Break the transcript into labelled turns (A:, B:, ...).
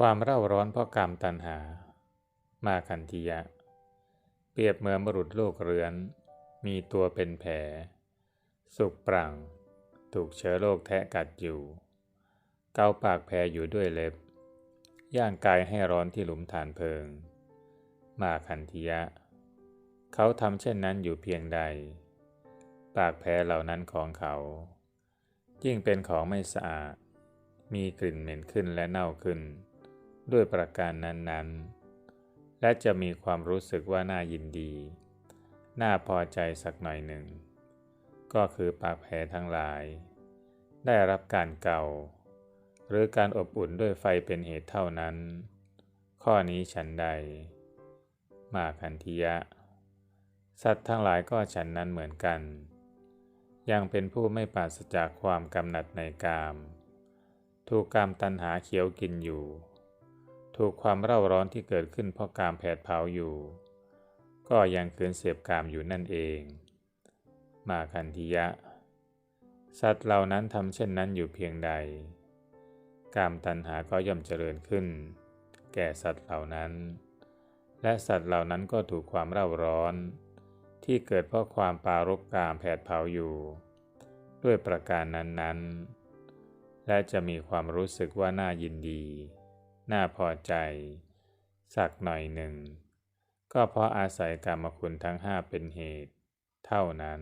A: ความเร่าร้อนเพราะกรรมตัณหา มาคันธิยะ เปรียบเหมือนบรุษโลกเรือน มีตัวเป็นแผล สุกปรังถูกเชื้อโรคแทะกัดอยู่ เกาปากแผลอยู่ด้วยเล็บ ย่างกายให้ร้อนที่หลุมฐานเพลิง มาคันธิยะ เขาทำเช่นนั้นอยู่เพียงใด ปากแผลเหล่านั้นของเขา ยิ่งเป็นของไม่สะอาด มีกลิ่นเหม็นขึ้นและเน่าขึ้น ด้วยประการนั้นๆ และจะมีความรู้สึกว่าน่ายินดี น่าพอใจสักหน่อยหนึ่ง ก็คือปากแผลทั้งหลาย ได้รับการเก่า หรือการอบอุ่นด้วยไฟเป็นเหตุเท่านั้น ข้อนี้ฉันใด มาคันธิยะ สัตว์ทั้งหลายก็ฉันนั้นเหมือนกัน ยังเป็นผู้ไม่ปราศจากความกำหนัดในกามถูกกามตัณหาเขียวกินอยู่ ถูกความเร่าร้อนที่เกิดขึ้นเพราะกามแผดเผาอยู่ ก็ยังคืนเสพกามอยู่นั่นเอง มาคันธิยะ สัตว์เหล่านั้นทำเช่นนั้นอยู่เพียงใด กามตัณหาก็ย่อมเจริญขึ้น แก่สัตว์เหล่านั้น และสัตว์เหล่านั้นก็ถูกความเร่าร้อน ที่เกิดเพราะความปารกกามแผดเผาอยู่ ด้วยประการนั้นๆ และจะมีความรู้สึกว่าน่ายินดี น่าพอใจ สักหน่อยหนึ่ง ก็เพราะอาศัยกรรมคุณทั้งห้าเป็นเหตุ เท่านั้น